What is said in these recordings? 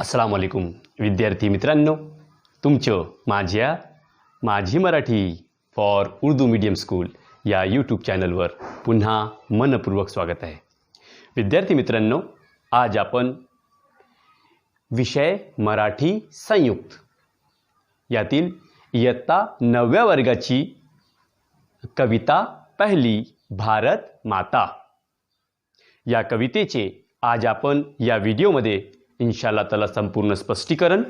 अस्सलाम वालेकुम विद्यार्थी मित्रांनो तुमचं माझ्या माझी Marathi for Urdu medium school या यूट्यूब चॅनलवर पुन्हा मनपूर्वक स्वागत आहे. विद्यार्थी मित्रांनो आज आपण विषय मराठी संयुक्त. यातील इयत्ता नवव्या वर्गाची कविता पहिली भारत माता. या कवितेचे आज आपण या व्हिडिओमध्ये इन्शाला त्याला संपूर्ण स्पष्टीकरण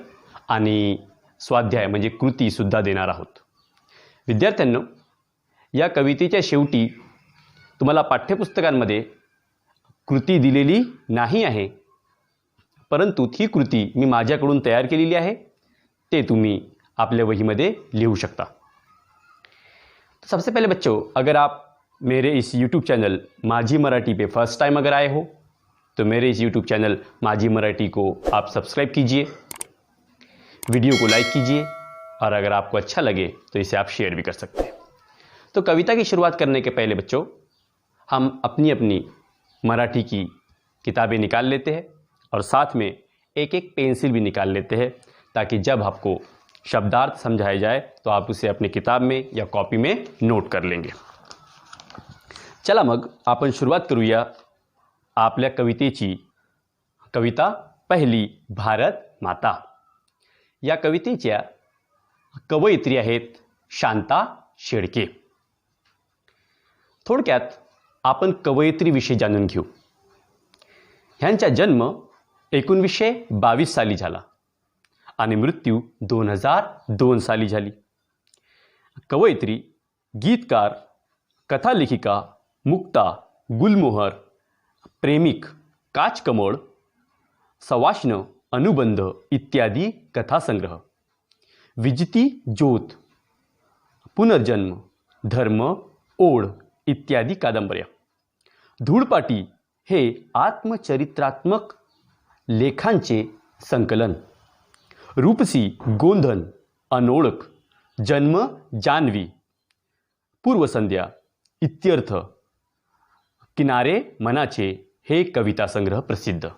आणि स्वाध्याय म्हणजे कृतीसुद्धा देणार आहोत. विद्यार्थ्यांनो या कवितेच्या शेवटी तुम्हाला पाठ्यपुस्तकांमध्ये कृती दिलेली नाही आहे परंतु ती कृती मी माझ्याकडून तयार केलेली आहे. ते तुम्ही आपल्या वहीमध्ये लिहू शकता. सबसे पहले बच्चों अगर आप मेरे इस यूट्यूब चैनल माझी मराठी पे फर्स्ट टाइम अगर आए हो तो मेरे इस यूट्यूब चैनल माझी मराठी को आप सब्सक्राइब कीजिए, वीडियो को लाइक कीजिए, और अगर आपको अच्छा लगे तो इसे आप शेयर भी कर सकते हैं। तो कविता की शुरुआत करने के पहले बच्चों, हम अपनी अपनी मराठी की किताबें निकाल लेते हैं, और साथ में एक एक पेंसिल भी निकाल लेते हैं, ताकि जब आपको शब्दार्थ समझाया जाए तो आप उसे अपनी किताब में या कॉपी में नोट कर लेंगे। चला मग, आपण सुरुवात करूया आपल्या कवितेची कविता पहिली भारत माता. या कवितेच्या कवयित्री आहेत शांता शेळके थोडक्यात आपण कवयित्रीविषयी जाणून घेऊ. ह्यांचा जन्म एकोणवीसशे बावीस साली झाला आणि मृत्यू दोन हजार दोन साली झाली. कवयित्री गीतकार कथालेखिका मुक्ता गुलमोहर प्रेमिक, काचकमळ, सवाष्ण, अनुबंध इत्यादी कथासंग्रह. विजिती, ज्योत, पुनर्जन्म, धर्म, ओढ इत्यादी कादंबऱ्या. धूळपाटी हे आत्मचरित्रात्मक लेखांचे संकलन. रूपसी, गोंधन, अनोळख, जन्म, जान्हवी, पूर्वसंध्या, इत्यर्थ, किनारे, मनाचे हे कविता संग्रह प्रसिद्ध.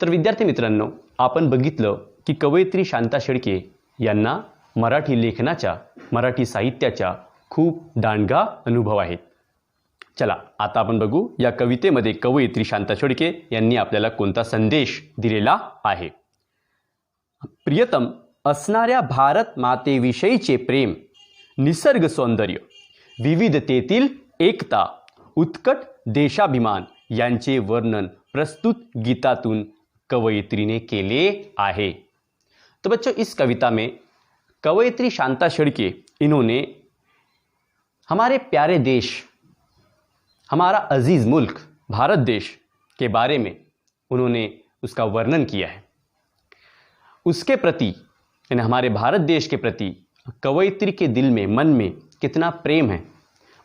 तर विद्यार्थी मित्रांनो आपण बघितलं की कवयित्री शांता शेळके यांना मराठी लेखनाच्या मराठी साहित्याच्या खूप दांडगा अनुभव आहेत. चला आता आपण बघू या कवितेमध्ये कवयित्री शांता शेळके यांनी आपल्याला कोणता संदेश दिलेला आहे. प्रियतम असणाऱ्या भारत मातेविषयीचे प्रेम निसर्ग सौंदर्य विविधतेतील एकता उत्कट देशाभिमान यांचे वर्णन प्रस्तुत गीतातून कवयित्री कवयित्रीने केले आहे. तो बच्चों, इस कविता में कवयित्री शांता शेड़के, इन्होंने हमारे प्यारे देश, हमारा अज़ीज़ मुल्क, भारत देश के बारे में उन्होंने उसका वर्णन किया है। उसके प्रति, यानी हमारे भारत देश के प्रति, कवयित्री के दिल में, मन में कितना प्रेम है।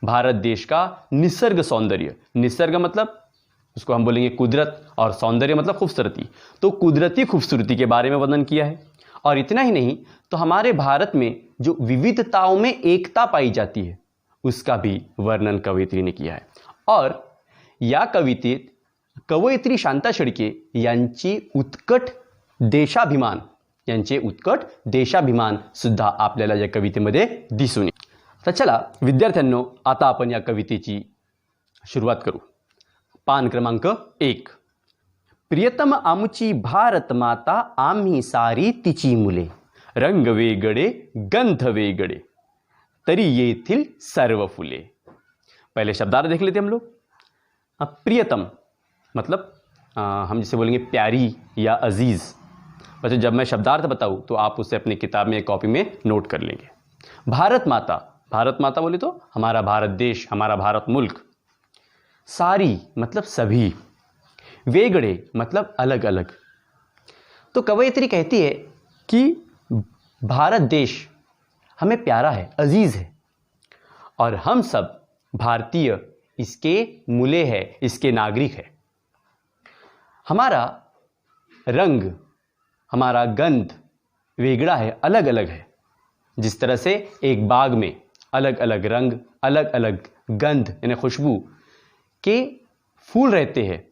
भारत देश का निसर्ग सौंदर्य, निसर्ग मतलब उसको हम बोलेंगे कुदरत और सौंदर्य मतलब खूबसूरती। तो कुदरती खूबसूरती के बारे में वर्णन किया है। और इतना ही नहीं तो हमारे भारत में जो विविधताओं में एकता पाई जाती है, उसका भी वर्णन कवयित्री ने किया है। और या कवितेत कवयित्री शांता शेळके यांची उत्कट देशाभिमान, यांचे उत्कट देशाभिमान सुद्धा आपल्याला या कवितेमध्ये दिसून तर चला, विद्यार्थ्यांनो, आता आपण या कवितेची सुरुवात करू। पान क्रमांक एक। प्रियतम आमची भारत माता आम्ही सारी तिची मुले। रंग वेगळे गंध वेगळे तरी येथील सर्व फुले। पहले शब्दार्थ देख लेते हम लोग। प्रियतम मतलब अ, हम जिसे बोलेंगे प्यारी या अज़ीज़। बच्चों जब मैं शब्दार्थ बताऊँ तो आप उसे अपनी किताब में कॉपी में नोट कर लेंगे। भारत माता भारत माता बोले तो हमारा भारत देश हमारा भारत मुल्क। सारी मतलब सभी। वेगड़े मतलब अलग अलग तो कवयित्री कहती है कि भारत देश हमें प्यारा है, अज़ीज़ है। और हम सब भारतीय, इसके मूले हैं, इसके नागरिक हैं। हमारा रंग, हमारा गंध वेगड़ा है अलग अलग है। जिस तरह से एक बाग में अलग अलग रंग अलग अलग गंध, यानी खुशबू के फूल रहते हैं,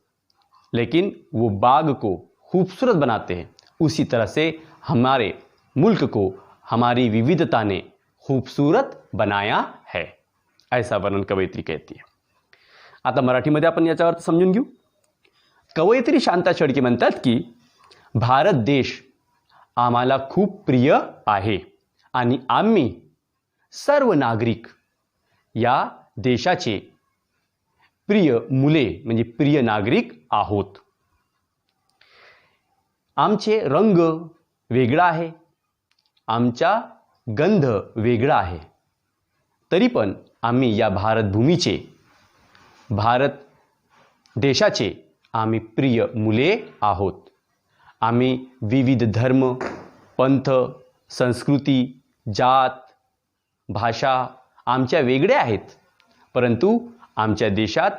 लेकिन वो बाग को खूबसूरत बनाते हैं। उसी तरह से हमारे मुल्क को, हमारी विविधता ने खूबसूरत बनाया है। ऐसा वर्णन कवयित्री कहती आहे आता मराठीमध्ये आपण याचा अर्थ समजून घेऊ। कवयित्री शांता शेळके म्हणतात की, भारत देश आम्हाला खूप प्रिय आहे आणि आम्ही सर्व नागरिक या देशाचे प्रिय मुले म्हणजे प्रिय नागरिक आहोत. आमचे रंग वेगळा आहे. आमचा गंध वेगळा आहे. तरी पण आम्ही या भारतभूमीचे भारत देशाचे आम्ही प्रिय मुले आहोत. आम्ही विविध धर्म पंथ संस्कृती जात भाषा आमच्या वेगळ्या आहेत. परंतु आमच्या देशात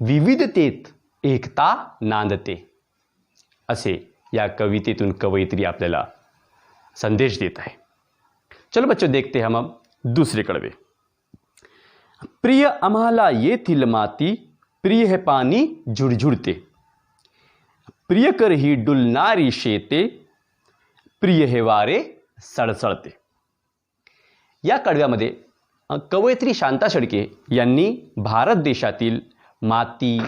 विविधतेत एकता नांदते असे या कवितेतून कवयित्री आपल्याला संदेश देत आहे. चलो बच्चों देखते हम अब दूसरे कड़वे. प्रिय आम्हाला येथील माती प्रिय हे पाणी झुडझुडते. प्रियकर ही डुलणारी शेते प्रिय हे वारे सळसळते या कडव्यामध्ये कवयित्री शांता यांनी भारत देशातील माती,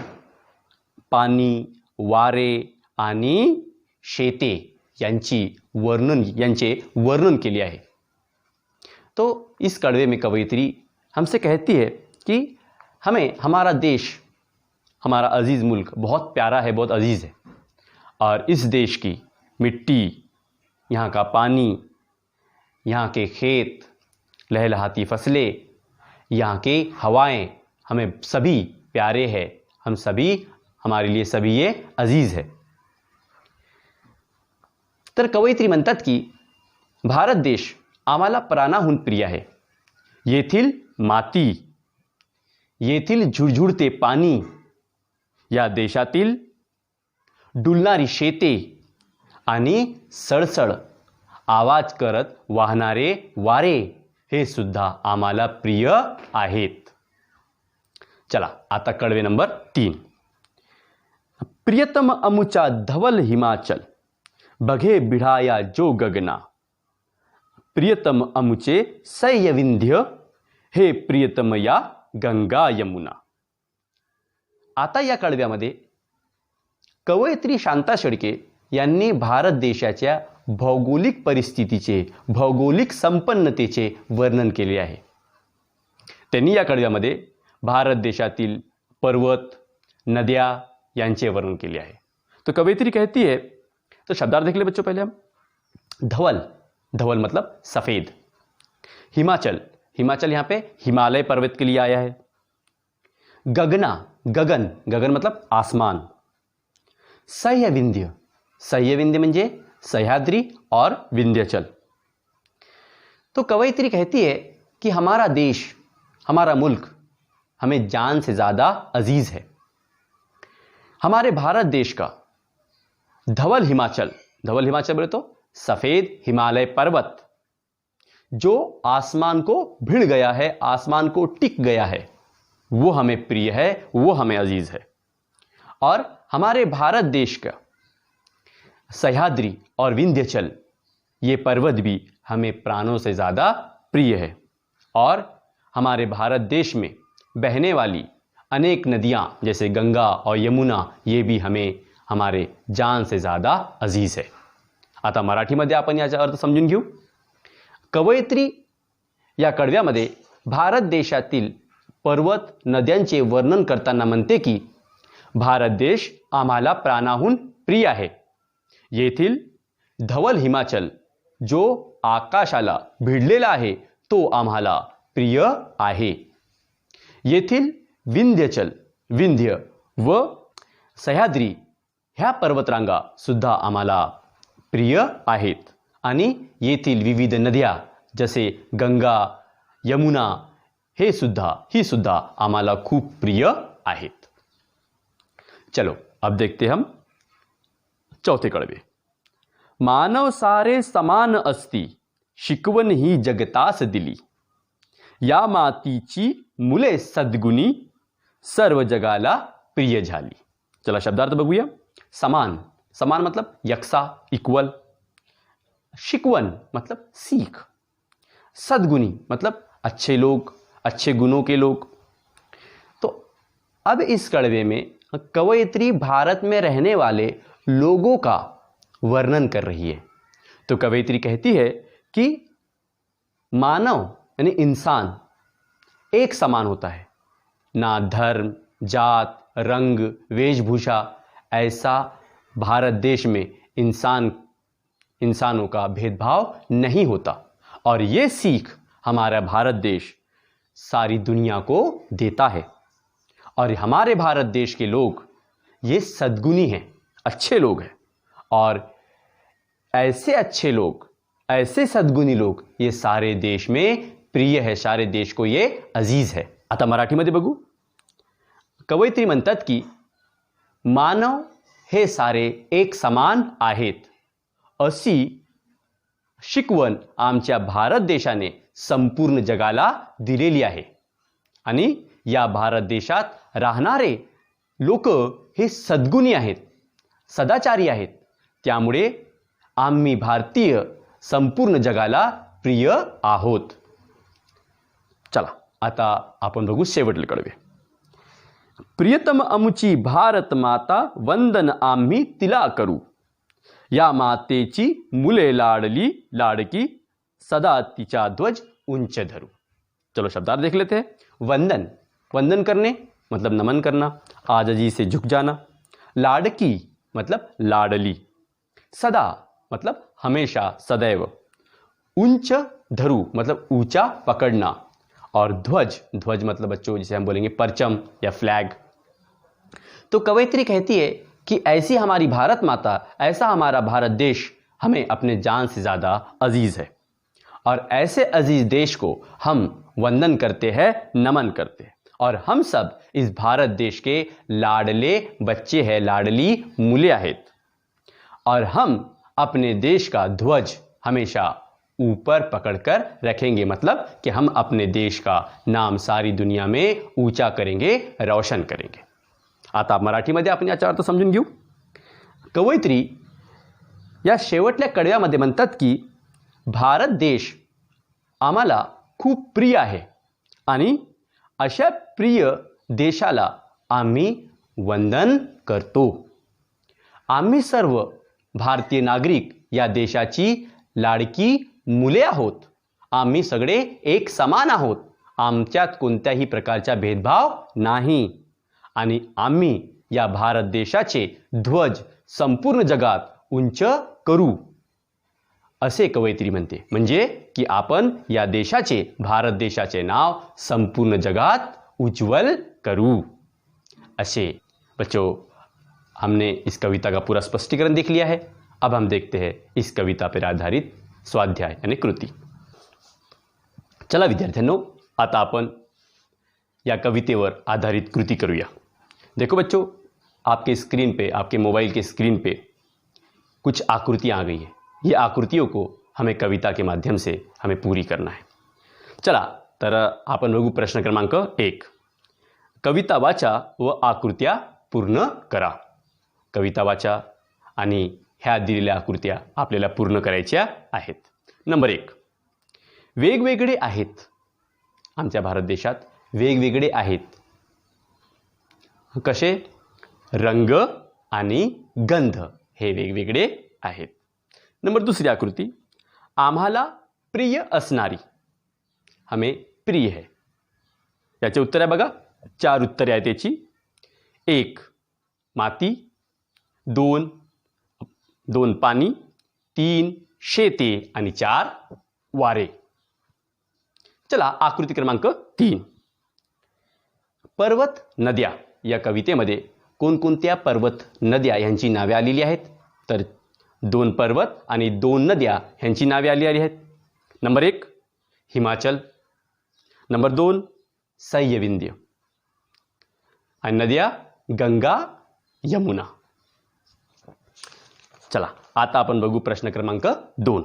पाणी, वारे आणि शेते यांची वर्णन, यांचे वर्णन केले आहे. तो इस कड़वे में कवयित्री हमसे कहती है कि हमें हमारा देश, हमारा अज़ीज़ मुल्क बहुत प्यारा है, बहुत अज़ीज़ है। और इस देश की मिट्टी, यहाँ का पानी, यहाँ के खेत लहलहाती फ़सलें, यहाँ के हवाएँ हमें सभी प्यारे हैं। हम सभी, हमारे लिए सभी ये अज़ीज़ है। तर कवयित्री म्हणतात की, भारत देश आम्हाला प्राणाहून प्रिय आहे येथील माती येथील झुळझुळते पाणी या देशातील डुलणारी शेते आणि सळसळ आवाज़ करत वाहणारे वारे। हे सुद्धा आम्हाला प्रिय आहेत. चला आता कडवे नंबर तीन. प्रियतम अमुचा धवल हिमाचल बघे बिढाया जो गगना. प्रियतम अमुचे सैयविंध्य हे प्रियतम या गंगा यमुना. आता या कडव्यामध्ये कवयित्री शांता शेडके यांनी भारत देशाच्या भौगोलिक परिस्थितीचे, भौगोलिक संपन्नतेचे वर्णन केले आहे. त्यांनी या कडव्यामध्ये भारत देशातील पर्वत, नद्या यांचे वर्णन केले आहे. तो कवयित्री कहती है तो शब्दार्थ देख ले बच्चों पहले हम. धवल धवल मतलब सफ़ेद. हिमाचल हिमाचल यहाँ पे हिमालय पर्वत के लिए आया है. गगना, गगन गगन मतलब आसमान. सह्य विंध्य सह्य विंध्य म्हणजे सह्याद्री और विंध्याचल। तो कवयित्री कहती है कि हमारा देश, हमारा मुल्क हमें जान से ज़्यादा अज़ीज़ है। हमारे भारत देश का धवल हिमाचल धवल हिमाचल बोले तो सफ़ेद हिमालय पर्वत, जो आसमान को भिड़ गया है, आसमान को टिक गया है, वो हमें प्रिय है, वो हमें अज़ीज़ है। और हमारे भारत देश का सह्याद्री और विंध्याचल, ये पर्वत भी हमें प्राणों से ज़्यादा प्रिय है। और हमारे भारत देश में बहने वाली अनेक नदियाँ, जैसे गंगा और यमुना, ये भी हमें हमारे जान से ज़्यादा अज़ीज़ है। आता मराठीमध्ये आपण याचा अर्थ समजून घेऊ। कवयित्री या कडव्यामध्ये भारत देशातील पर्वत नद्यांचे वर्णन करताना म्हणते की, भारत देश आम्हाला प्राणाहून प्रिय आहे. येथील धवल हिमाचल जो आकाशाला भिडलेला आहे तो आम्हाला प्रिय आहे. येथील विंध्यचल विंध्य व सह्याद्री ह्या पर्वतरांगा सुद्धा आम्हाला प्रिय आहेत. आणि येथील विविध नद्या जसे गंगा यमुना हे सुद्धा ही सुद्धा आम्हाला खूप प्रिय आहेत. चलो अब देखते हम चौथे कड़वे। मानव सारे समान असती शिकवण ही जगतास दिली। या मातीची मुले सद्गुणी, सर्व जगाला प्रिय झाली। चला शब्दार्थ बघूया। समान। समान मतलब यक्सा इक्वल। शिकवन मतलब सीख। सदगुनी मतलब अच्छे लोग, अच्छे गुणों के लोग। तो अब इस कड़वे में कवयित्री भारत में रहने वाले लोगों का वर्णन कर रही है। तो कवयित्री कहती है कि मानव, यानी इंसान, एक समान होता है। ना धर्म, जात, रंग, वेशभूषा, ऐसा भारत देश में इंसान, इंसानों का भेदभाव नहीं होता। और ये सीख हमारा भारत देश सारी दुनिया को देता है। और हमारे भारत देश के लोग ये सद्गुनी हैं। अच्छे लोग हैं। और ऐसे अच्छे लोग, ऐसे सद्गुनी लोग, ये सारे देश में प्रिय है, सारे देश को ये अज़ीज़ है। आता मराठीमध्ये बघू। कवयित्री म्हणतात की, मानव हे सारे एक समान आहेत। अशी शिकवण आमच्या भारत देशाने संपूर्ण जगाला दिलेली आहे। आणि या भारत देशात राहणारे लोक हे सद्गुणी आहेत। सदाचारी आम्ही भारतीय संपूर्ण जगाला प्रिय आहोत. चला, आता आपण बघू शेवटले कडवे. प्रियतम अमुची भारत माता, वंदन आम्ही तिला करू. या मातेची मुले लाडली, लाडकी, सदा तिचा ध्वज उंच धरू. चलो, शब्दार्थ देख लेते हैं. वंदन. वंदन करने मतलब नमन करना. आजजी से झुक जाना. लाडकी मतलब लाडली। सदा मतलब हमेशा, सदैव। उंच धरु मतलब ऊँचा पकड़ना। और ध्वज ध्वज मतलब बच्चों, जिसे हम बोलेंगे परचम या फ्लैग तो कवयित्री कहती है कि ऐसी हमारी भारत माता, ऐसा हमारा भारत देश हमें अपने जान से ज़्यादा अज़ीज़ है। और ऐसे अज़ीज़ देश को हम वंदन करते हैं, नमन करते हैं। और हम सब इस भारत देश के लाडले बच्चे हैं, लाडली मूल्य आहेत और हम अपने देश का ध्वज हमेशा ऊपर पकड़कर रखेंगे मतलब कि हम अपने देश का नाम सारी दुनिया में ऊँचा करेंगे, रोशन करेंगे। आता मराठीमध्ये आपण याचा अर्थ समजून घेऊ। कवयित्री या शेवटल्या कडव्यामध्ये म्हणतात की, भारत देश आम्हाला खूप प्रिय आहे आणि अशा प्रिय देशाला आम्ही वंदन करतो. आम्ही सर्व भारतीय नागरिक या देशाची लाडकी मुले आहोत. आम्ही सगळे एक समान आहोत. आमच्यात कोणत्याही प्रकारचा भेदभाव नाही. आणि आम्ही या भारत देशाचे ध्वज संपूर्ण जगात उंच करू. असे कवयित्री म्हणते. म्हणजे की आपण या देशाचे, भारत देशाचे नाव संपूर्ण जगात उज्ज्वल करू. असे. बच्चों, हमने इस कविता का पूरा स्पष्टीकरण देख लिया है. अब हम देखते हैं इस कविता पर आधारित स्वाध्याय यानी कृती. चला विद्यार्थ्यांनो, आता आपण या कवितेवर आधारित कृती करूया. देखो बच्चों, आपके स्क्रीन पे, आपके मोबाइल के स्क्रीन पे कुछ आकृतियाँ आ गई है. ये आकृतियों को हमें कविता के माध्यम से हमें पूरी करना है। चला तर आपण बघू प्रश्न क्रमांक एक. कविता वाचा व आकृत्या पूर्ण करा. कविता वाचा आणि ह्या दिलेल्या आकृत्या आपल्याला पूर्ण करायच्या आहेत. नंबर एक. वेगवेगळे आहेत. आमच्या भारत देशात वेगवेगळे आहेत. कसे? रंग आणि गंध हे वेगवेगळे आहेत. नंबर दुसरी आकृती आम्हाला प्रिय असणारी. हमें प्रिय है. याचे उत्तर आहे बघा चार उत्तरे आहेत याची. एक माती. दोन दोन पाणी. तीन शेते. आणि चार वारे. चला आकृती क्रमांक तीन. पर्वत नद्या. या कवितेमध्ये कोणकोणत्या पर्वत नद्या यांची नावे आलेली आहेत? तर दोन पर्वत आणि दोन नद्या ह्यांची नावे आलेली आहेत. नंबर एक, हिमाचल. नंबर दोन, सह्यविंध्य. आणि नद्या, गंगा, यमुना. चला, आता आपण बघू प्रश्न क्रमांक दोन.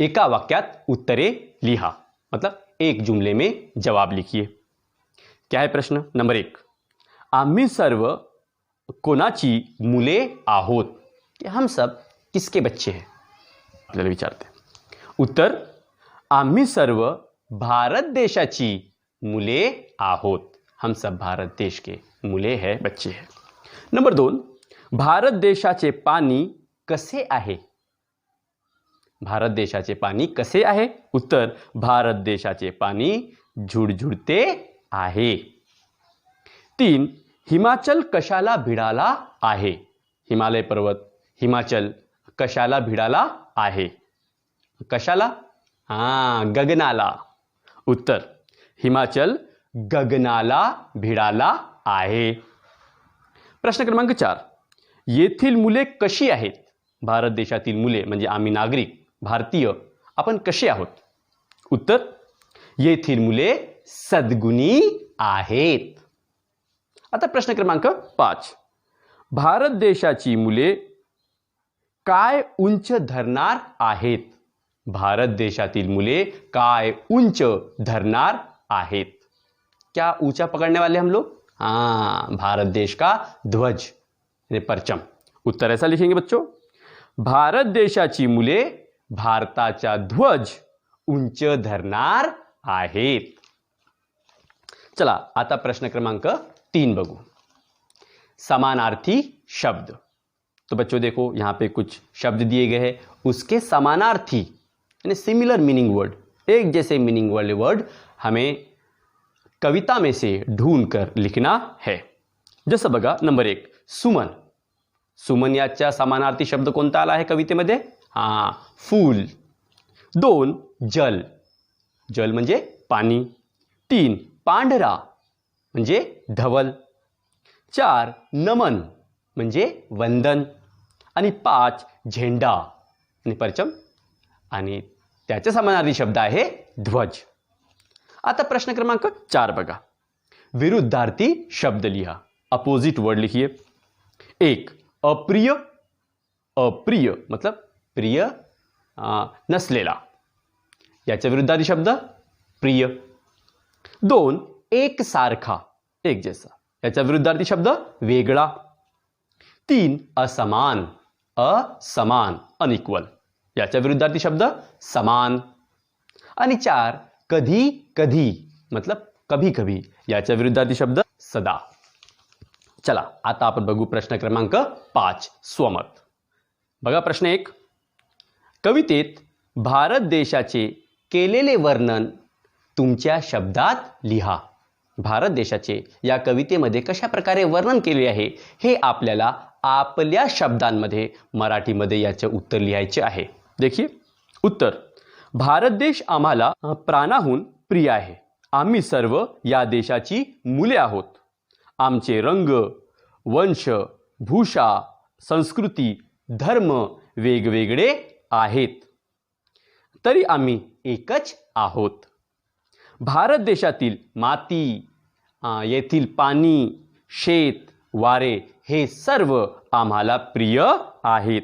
एका वाक्यात उत्तरे लिहा. मतलब एक जुमले में जवाब लिखिए. क्या है प्रश्न? नंबर एक, आम्ही सर्व कोणाची मुले आहोत? हम सब किसके बच्चे हैं? आपल्याला विचारते उत्तर, आम्ही सर्व भारत देशाची मुले आहोत। हम सब भारत देश के मुले है, बच्चे है। नंबर दोन, भारत देशाचे पाणी कसे आहे? भारत देशाचे पाणी कसे आहे? उत्तर, भारत देशाचे पाणी झुडझुडते आहे। तीन, हिमाचल कशाला भिडाला आहे? हिमालय पर्वत, हिमाचल कशाला भिडाला आहे? कशाला? हा गगनाला. उत्तर हिमाचल गगनाला भिडाला आहे. प्रश्न क्रमांक चार. येथील मुले कशी आहेत? भारत देशातील मुले म्हणजे आम्ही नागरिक भारतीय आपण कसे आहोत? उत्तर येथील मुले सद्गुणी आहेत. आता प्रश्न क्रमांक पाच. भारत देशाची मुले काय उंच धरणार आहेत? भारत देशातील मुले काय उंच धरणार आहेत? क्या ऊंचा पकड़ने वाले हम लोग? हाँ भारत देश का ध्वज परचम. उत्तर ऐसा लिखेंगे बच्चों भारत देशाची मुले भारताचा ध्वज उंच धरणार आहेत. चला आता प्रश्न क्रमांक तीन बघू. समानार्थी शब्द. तो बच्चों देखो, यहाँ पे कुछ शब्द दिए गए हैं। उसके समानार्थी, यानी सिमिलर मीनिंग वर्ड एक जैसे मीनिंग वाले वर्ड हमें कविता में से ढूंढ कर लिखना है। जसं बघा नंबर एक, सुमन। सुमन याच्या समानार्थी शब्द कोणता आला है आहे कवितेमध्ये हाँ, फूल। दोन, जल। जल म्हणजे पाणी तीन, पांढरा म्हणजे धवल। चार, नमन म्हणजे वंदन। आणि पाच झेंडा. आणि परचम. आणि त्याच्या समानार्थी शब्द आहे ध्वज. आता प्रश्न क्रमांक चार बघा. विरुद्धार्थी शब्द लिहा. अपोजिट वर्ड लिखिए. एक अप्रिय अप्रिय मतलब प्रिय आ, नसलेला. याच्या विरुद्धार्थी शब्द प्रिय. दोन एक सारखा एक जैसा. याचा विरुद्धार्थी शब्द वेगळा. तीन असमान. असमान अनइक्वल याच्या विरुद्धार्थी शब्द समान. आणि चार कधी कधी मतलब कभी कभी. याच्या विरुद्धार्थी शब्द सदा. चला आता आपण बघू प्रश्न क्रमांक पाच स्वमत. बघा प्रश्न एक. कवितेत भारत देशाचे केलेले वर्णन तुमच्या शब्दात लिहा. भारत देशाचे या कवितेमध्ये कशा प्रकारे वर्णन केले आहे हे आपल्याला आपल्या शब्दांमध्ये मराठीमध्ये याचे उत्तर लिहायचे आहे. देखिए उत्तर. भारत देश आम्हाला प्राणाहून प्रिय आहे. आम्ही सर्व या देशाची मुले आहोत. आमचे रंग वंश भूषा संस्कृती धर्म वेगवेगळे आहेत. तरी आम्ही एकच आहोत. भारत देशातील माती येथील पाणी शेत वारे हे सर्व आम्हाला प्रिय आहेत.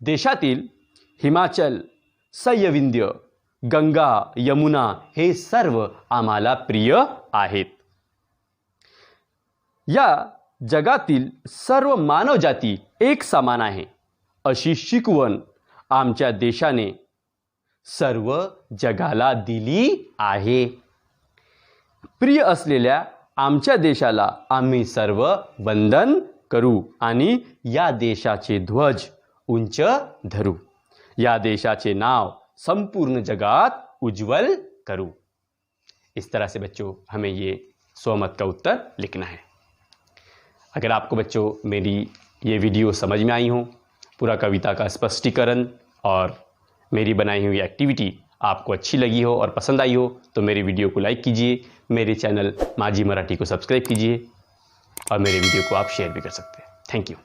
देशातील हिमाचल सह्यविंध्य गंगा यमुना हे सर्व आम्हाला प्रिय आहेत. या जगातील सर्व मानवजाती एक समान आहे. अशी शिकवण आमच्या देशाने सर्व जगाला दिली आहे. प्रिय असलेल्या आमच्या देशाला आम्ही सर्व वंदन करू आणि या देशाचे ध्वज उंच धरू. या देशाचे नाव संपूर्ण जगात उज्जवल करूँ. इस तरह से बच्चों, हमें ये स्वमत का उत्तर लिखना है। अगर आपको बच्चों, मेरी ये वीडियो समझ में आई हो, पूरा कविता का स्पष्टीकरण और मेरी बनाई हुई एक्टिविटी आपको अच्छी लगी हो और पसंद आई हो तो मेरे वीडियो को लाइक कीजिए, मेरे चैनल माजी मराठी को सब्सक्राइब कीजिए और मेरे वीडियो को आप शेयर भी कर सकते हैं। Thank you